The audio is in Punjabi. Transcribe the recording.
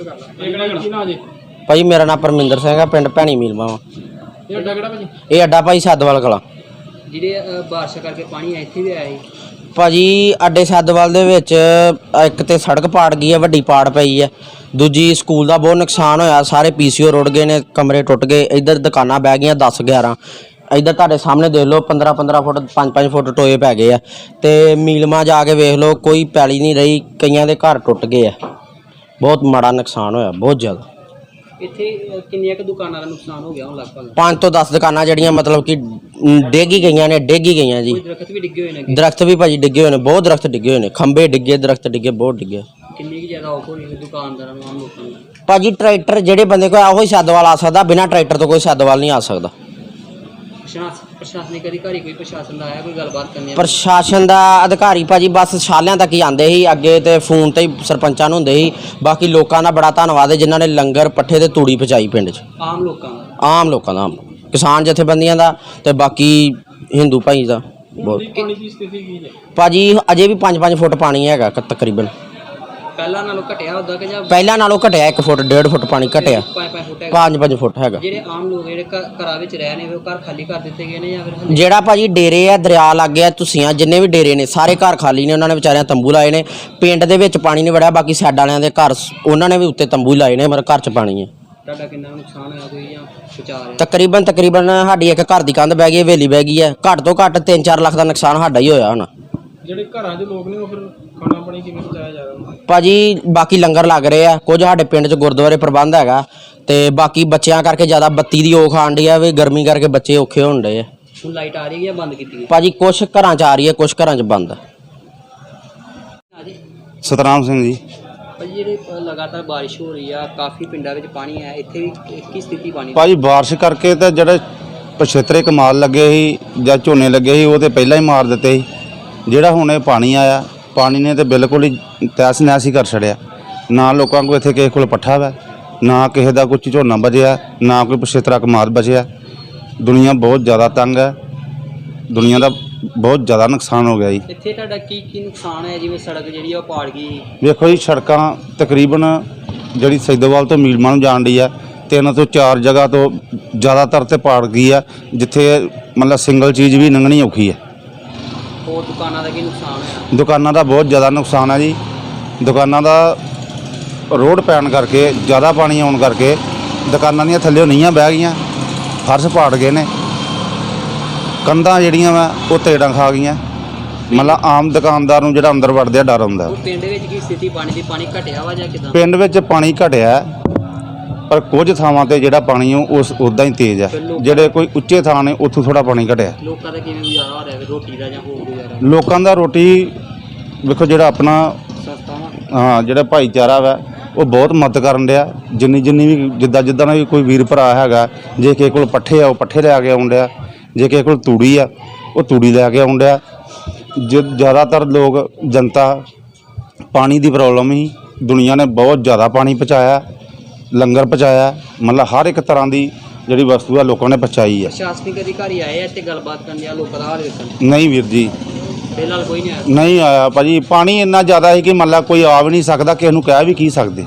ਨਾਂ ਜੀ? ਭਾਜੀ ਮੇਰਾ ਨਾਮ ਪਰਮਿੰਦਰ ਸਿੰਘ ਆ ਪਿੰਡ ਭੈਣੀ ਮੀਲਵਾ ਵਾ। ਇਹ ਅੱਡਾ ਕਿਹੜਾ ਭਾਜੀ? ਇਹ ਅੱਡਾ ਭਾਈ ਸਾਦਵਾਲ ਕਲਾ। ਜਿਹੜੇ ਬਾਰਿਸ਼ ਕਰਕੇ ਪਾਣੀ ਇੱਥੇ ਵੀ ਆਇਆ ਸੀ। ਭਾਜੀ ਅੱਡੇ ਸਾਦਵਾਲ ਦੇ ਵਿੱਚ ਇੱਕ ਤੇ ਸੜਕ ਪਾੜ ਗਈ ਹੈ ਵੱਡੀ ਪਾੜ ਪਈ ਹੈ ਦੂਜੀ ਸਕੂਲ ਦਾ ਬਹੁਤ ਨੁਕਸਾਨ ਹੋਇਆ ਸਾਰੇ ਪੀਸੀਓ ਰੁੜ ਗਏ ਨੇ ਕਮਰੇ ਟੁੱਟ ਗਏ ਇੱਧਰ ਦੁਕਾਨਾਂ ਬਹਿ ਗਈਆਂ 10 11 ਇੱਧਰ ਤੁਹਾਡੇ ਸਾਹਮਣੇ ਦੇਖ ਲਓ 15 15 ਫੁੱਟ 5 5 ਫੁੱਟ ਟੋਏ ਪੈ ਗਏ ਆ। ਤੇ ਮੀਲਮਾ ਜਾ ਕੇ ਵੇਖ ਲਓ ਕੋਈ ਪੈਲੀ ਨਹੀਂ ਰਹੀ ਕਈਆਂ ਦੇ ਘਰ ਟੁੱਟ ਗਏ ਆ। ਬਹੁਤ ਮਾੜਾ ਨੁਕਸਾਨ ਹੋਇਆ ਬਹੁਤ ਜ਼ਿਆਦਾ। ਇੱਥੇ ਅ, ਕਿੰਨੀਆਂ ਕੁ ਦੁਕਾਨਾਂ ਦਾ ਨੁਕਸਾਨ ਹੋ ਗਿਆ ਹੁਣ ਲਗਭਗ? ਪੰਜ ਤੋਂ 10 ਦੁਕਾਨਾਂ ਜਿਹੜੀਆਂ ਮਤਲਬ ਕਿ ਡੇਗੀ ਗਈਆਂ ਨੇ ਡੇਗੀ ਗਈਆਂ ਜੀ। ਕੋਈ ਦਰਖਤ ਵੀ ਡਿੱਗੇ ਹੋਏ ਨੇ ਦਰਖਤ ਵੀ ਭਾਜੀ ਡਿੱਗੇ ਹੋਏ ਨੇ ਬਹੁਤ ਦਰਖਤ ਡਿੱਗੇ ਹੋਏ ਨੇ। ਖੰਭੇ ਡਿੱਗੇ ਦਰਖਤ ਡਿੱਗੇ ਬਹੁਤ ਡਿੱਗੇ। ਕਿੰਨੀ ਕੁ ਜ਼ਿਆਦਾ ਔਖ ਹੈ ਦੁਕਾਨਦਾਰਾਂ ਨੂੰ ਆਮ ਲੋਕਾਂ ਨੂੰ? ਭਾਜੀ ਟਰੈਕਟਰ ਜਿਹੜੇ ਬੰਦੇ ਕੋਲ ਉਹੀ ਸੱਦਵਾਲ ਆ ਸਕਦਾ ਬਿਨਾ ਟਰੈਕਟਰ ਤੋਂ ਕੋਈ ਸੱਦਵਾਲ ਨਹੀਂ ਆ ਸਕਦਾ। ਪ੍ਰਸ਼ਾਸਨਿਕ ਅਧਿਕਾਰੀ ਕੋਈ ਪ੍ਰਸ਼ਾਸਨ ਦਾ ਆਇਆ ਕੋਈ ਗੱਲਬਾਤ ਕਰਨੀ ਆ? ਪ੍ਰਸ਼ਾਸਨ ਦਾ ਅਧਿਕਾਰੀ ਭਾਜੀ ਬਸ ਛਾਲਿਆਂ ਤੱਕ ਹੀ ਆਂਦੇ ਸੀ ਅੱਗੇ ਤੇ ਫੋਨ ਤੇ ਹੀ ਸਰਪੰਚਾਂ ਨੂੰ ਹੁੰਦੇ ਸੀ ਬਾਕੀ ਲੋਕਾਂ ਦਾ ਬੜਾ ਧੰਨਵਾਦ ਹੈ ਜਿਨ੍ਹਾਂ ਨੇ ਲੰਗਰ ਪੱਠੇ ਤੇ ਤੂੜੀ ਪਹੁੰਚਾਈ ਪਿੰਡ 'ਚ। ਆਮ ਲੋਕਾਂ ਦਾ? ਆਮ ਲੋਕਾਂ ਦਾ ਆਮ। ਕਿਸਾਨ ਜਥੇਬੰਦੀਆਂ ਦਾ ਤੇ ਬਾਕੀ ਹਿੰਦੂ ਭਾਈ ਦਾ ਬਹੁਤ। ਪਾਣੀ ਦੀ ਸਥਿਤੀ ਕੀ ਹੈ? ਭਾਜੀ ਅਜੇ ਵੀ 5-5 ਫੁੱਟ ਪਾਣੀ ਹੈਗਾ ਕ- ਤਕਰੀਬਨ। ਪਹਿਲਾਂ ਨਾਲੋਂ ਘਟਿਆ ਹੁੰਦਾ ਕਿ ਜਾਂ ਪਹਿਲਾਂ ਨਾਲੋਂ ਘਟਿਆ 1 ਫੁੱਟ 1.5 ਫੁੱਟ ਪਾਣੀ ਘਟਿਆ। 5-5 ਫੁੱਟ ਹੈਗਾ। 5-5 ਫੁੱਟ ਹੈਗਾ। ਜਿਹੜੇ ਆਮ ਲੋਕ ਜਿਹੜੇ ਘ- ਘਰਾਂ ਵਿੱਚ ਰਹਿ ਨੇ ਉਹ ਘਰ ਖਾਲੀ ਕਰ ਦਿੱਤੇ ਗਏ ਨੇ ਜਾਂ ਫਿਰ ਹਲੇ ਜਿਹੜਾ ਭਾਜੀ ਡੇਰੇ ਆ ਦਰਿਆ ਲੱਗ ਗਿਆ ਤੁਸੀਆਂ ਜਿੰਨੇ ਵੀ ਡੇਰੇ ਨੇ ਸਾਰੇ ਘਰ ਖਾਲੀ ਨੇ ਉਹਨਾਂ ਨੇ ਵਿਚਾਰਿਆਂ ਤੰਬੂ ਲਾਏ ਨੇ। ਪਿੰਡ ਦੇ ਵਿੱਚ ਪਾਣੀ ਨਹੀਂ ਵੜਿਆ ਬਾਕੀ ਸਾਈਡ ਵਾਲਿਆਂ ਦੇ ਘਰ ਸ- ਉਹਨਾਂ ਨੇ ਵੀ ਉੱਤੇ ਤੰਬੂ ਲਾਏ ਨੇ ਮਰ ਘਰ 'ਚ ਪਾਣੀ ਹੈ ਤੁਹਾਡਾ ਕਿੰਨਾ ਨੁਕਸਾਨ ਹੋਇਆ ਕੋਈ ਜਾਂ ਬਚਾ ਰਿਹਾ ਤਕਰੀਬਨ ਤਕਰੀਬਨ ਸਾਡੀ ਇੱਕ ਘਰ ਦੀ ਕੰਧ ਬਹਿ ਗਈ ਹਵੇਲੀ ਬਹਿ ਗਈ ਹੈ। ਘੱਟ ਤੋਂ ਘੱਟ 3-4 ਲੱਖ ਦਾ ਨੁਕਸਾਨ ਸਾਡਾ ਹੀ ਹੋਇਆ ਹੁਣ। ਜਿਹੜੇ ਘਰਾਂ 'ਚ ਲੋਕ ਨੇ ਉਹ ਫਿਰ ਖਾਣਾ ਪਾਣੀ ਕਿਵੇਂ ਪਹੁੰਚਾਇਆ ਜਾ ਰਿਹਾ? ਭਾਜੀ ਬਾਕੀ ਲੰਗਰ ਲੱਗ ਰਹੇ ਆ। ਕੁਝ ਸਾਡੇ ਪਿੰਡ 'ਚ ਗੁਰਦੁਆਰੇ ਪ੍ਰਬੰਧ ਹੈਗਾ ਤੇ ਬਾਕੀ ਬੱਚਿਆਂ ਕਰਕੇ ਜ਼ਿਆਦਾ ਬੱਤੀ ਦੀ ਔਖ ਆਣ ਡਈ ਆ ਵੀ ਗਰਮੀ ਕਰਕੇ ਬੱਚੇ ਔਖੇ ਹੋਣ ਡਏ ਆ। ਹੁਣ ਲਾਈਟ ਆ ਰਹੀ ਹੈ ਜਾਂ ਬੰਦ ਕੀਤੀ ਗਈ? ਭਾਜੀ ਕੁਝ ਘਰਾਂ 'ਚ ਆ ਰਹੀ ਹੈ ਕੁਝ ਘਰਾਂ 'ਚ ਬੰਦ। ਆ ਹਾਂਜੀ ਸਤਨਾਮ ਸਿੰਘ ਜੀ। ਭਾਜੀ ਜਿਹੜੇ ਅ, ਲਗਾਤਾਰ ਬਾਰਿਸ਼ ਹੋ ਰਹੀ ਆ ਕਾਫੀ ਪਿੰਡਾਂ ਵਿੱਚ ਪਾਣੀ ਹੈ। ਇੱਥੇ ਵੀ ਕੀ- ਕੀ ਸਥਿਤੀ ਪਾਣੀ ਦੀ? ਭਾਜੀ ਬਾਰਿਸ਼ ਕਰਕੇ ਤਾਂ ਜਿਹੜੇ ਪਛੇਤਰੇ ਕਮਾਲ ਲੱਗੇ ਸੀ ਜਾਂ ਝੋਨੇ ਲੱਗੇ ਸੀ ਉਹ ਤੇ ਪਹਿਲਾਂ ਹੀ ਮਾਰ ਦਿੱਤੇ ਸੀ। ਜਿਹੜਾ ਹੁਣ ਇਹ ਪਾਣੀ ਆਇਆ ਪਾਣੀ ਨੇ ਤੇ ਬਿਲਕੁਲ ਹੀ ਤੈਸ ਨੈਸ ਹੀ ਕਰ ਛੜਿਆ ਨਾ ਲੋਕਾਂ ਕੋਲ ਇੱਥੇ ਕਿਸੇ ਕੋਲ ਪੱਠਾ ਵਾ ਨਾ ਕਿਸੇ ਦਾ ਕੋਈ ਝੋਨਾ ਬਚਿਆ ਨਾ ਕੋਈ ਪਛੇਤਰਾ ਕਮਾਲ ਬਚਿਆ। ਦੁਨੀਆ ਬਹੁਤ ਜ਼ਿਆਦਾ ਤੰਗ ਹੈ। ਦੁਨੀਆ ਦਾ ਬਹੁਤ ਜ਼ਿਆਦਾ ਨੁਕਸਾਨ ਹੋ ਗਿਆ ਜੀ। ਇੱਥੇ ਤੁਹਾਡਾ ਕੀ ਕੀ ਨੁਕਸਾਨ ਹੈ? ਜਿਵੇਂ ਸੜਕ ਜਿਹੜੀ ਆ ਉਹ ਪਾੜ ਗਈ। ਵੇਖੋ ਜੀ ਸੜਕਾਂ ਤਕਰੀਬਨ ਜਿਹੜੀ ਸੈਦੋਵਾਲ ਤੋਂ ਮੀਲਮਾ ਨੂੰ ਜਾਣ ਡਈ ਆ ਤਿੰਨ ਤੋਂ ਚਾਰ ਜਗ੍ਹਾ ਤੋਂ ਜ਼ਿਆਦਾਤਰ ਤੇ ਪਾੜ ਗਈ ਆ ਜਿੱਥੇ ਮਤਲਬ ਸਿੰਗਲ ਚੀਜ਼ ਵੀ ਲੰਘਣੀ ਔਖੀ ਹੈ ਹੋਰ ਦੁਕਾਨਾਂ ਦਾ ਕੀ ਨੁਕਸਾਨ ਹੈ ਦੁਕਾਨਾਂ ਦਾ ਬਹੁਤ ਜ਼ਿਆਦਾ ਨੁਕਸਾਨ ਹੈ ਜੀ। ਦੁਕਾਨਾਂ ਦਾ ਰੋਡ ਪੈਣ ਕਰਕੇ ਜ਼ਿਆਦਾ ਪਾਣੀ ਆਉਣ ਕਰਕੇ ਦੁਕਾਨਾਂ ਦੀਆਂ ਥੱਲੇ ਨੀਆਂ ਬਹਿ ਗਈਆਂ ਫਰਸ਼ ਪਾੜ ਗਏ ਨੇ। ਕੰਧਾਂ ਜਿਹੜੀਆਂ ਵਾ ਉਹ ਤੇੜਾਂ ਖਾ ਗਈਆਂ। ਮਤਲਬ ਆਮ ਦੁਕਾਨਦਾਰ ਨੂੰ ਜਿਹੜਾ ਅੰਦਰ ਵੜਦੇ ਆ ਡਰ ਹੁੰਦਾ। ਉਹ ਪਿੰਡ ਵਿੱਚ ਕੀ ਸਥਿਤੀ ਪਾਣੀ ਦੀ ਪਾਣੀ ਘਟਿਆ ਵਾ ਜਾਂ ਕਿਦਾਂ? ਪਿੰਡ ਵਿੱਚ ਪਾਣੀ ਘਟਿਆ। ਹੈ, ਪਰ ਕੁਝ ਥਾਵਾਂ ਤੇ ਜਿਹੜਾ ਪਾਣੀ ਉਹ ਉਸ ਉਦਾਂ ਹੀ ਤੇਜ਼ ਹੈ ਜਿਹੜੇ ਕੋਈ ਉੱਚੇ ਥਾਂ ਨੇ ਉੱਥੋਂ ਥੋੜਾ ਪਾਣੀ ਘਟਿਆ। ਲੋਕਾਂ ਦਾ ਕਿਵੇਂ ਗੁਜ਼ਾਰਾ ਹੋ ਰਿਹਾ ਹੈ ਰੋਟੀ ਦਾ ਜਾਂ ਹੋਰ ਗੁਜ਼ਾਰਾ? ਲੋਕਾਂ ਦਾ ਰੋਟੀ ਵੇਖੋ ਜਿਹੜਾ ਆਪਣਾ ਹਾਂ ਜਿਹੜਾ ਭਾਈਚਾਰਾ ਵਾ ਉਹ ਬਹੁਤ ਮਦਦ ਕਰਨ ਡਿਆ। ਜਿੰਨੀ ਜਿੰਨੀ ਵੀ ਜਿੱਦਾਂ ਜਿੱਦਾਂ ਵੀ ਕੋਈ ਵੀਰ ਭਰਾ ਹੈਗਾ ਜੇ ਕਿਸੇ ਕੋਲ ਪੱਠੇ ਆ ਉਹ ਪੱਠੇ ਲੈ ਕੇ ਆਉਣ ਡਿਆ। ਜੇ ਕਿਸੇ ਕੋਲ ਤੂੜੀ ਆ ਉਹ ਤੂੜੀ ਲੈ ਕੇ ਆਉਣ ਡਿਆ। ਜ- ਜ਼ਿਆਦਾਤਰ ਲੋਕ ਜਨਤਾ ਪਾਣੀ ਦੀ ਪ੍ਰੋਬਲਮ ਹੀ ਦੁਨੀਆ ਨੇ ਬਹੁਤ ਜ਼ਿਆਦਾ ਪਾਣੀ ਪਹੁੰਚਾਇਆ। ਲੰਗਰ ਪਹੁੰਚਾਇਆ ਮਤਲਬ ਹਰ ਇੱਕ ਤਰ੍ਹਾਂ ਦੀ ਜਿਹੜੀ ਵਸਤੂ ਆ ਲੋਕਾਂ ਨੇ ਪਹੁੰਚਾਈ ਹੈ। ਪ੍ਰਸ਼ਾਸਨਿਕ ਅਧਿਕਾਰੀ ਆਏ ਆ ਇੱਥੇ ਗੱਲਬਾਤ ਕਰਨ ਜਾਂ ਲੋਕਾਂ ਦਾ ਹਾਲ ਵੇਖਣ? ਨਹੀਂ ਵੀਰ ਜੀ। ਫਿਲਹਾਲ ਕੋਈ ਨਹੀਂ ਆਇਆ। ਨਹੀਂ ਆਇਆ ਭਾਜੀ। ਪਾਣੀ ਇੰਨਾ ਜ਼ਿਆਦਾ ਹੈ ਕਿ ਮਤਲਬ ਕੋਈ ਆ ਵੀ ਨਹੀਂ ਸਕਦਾ ਕਿਸੇ ਨੂੰ ਕਹਿ ਵੀ ਕੀ ਸਕਦੇ।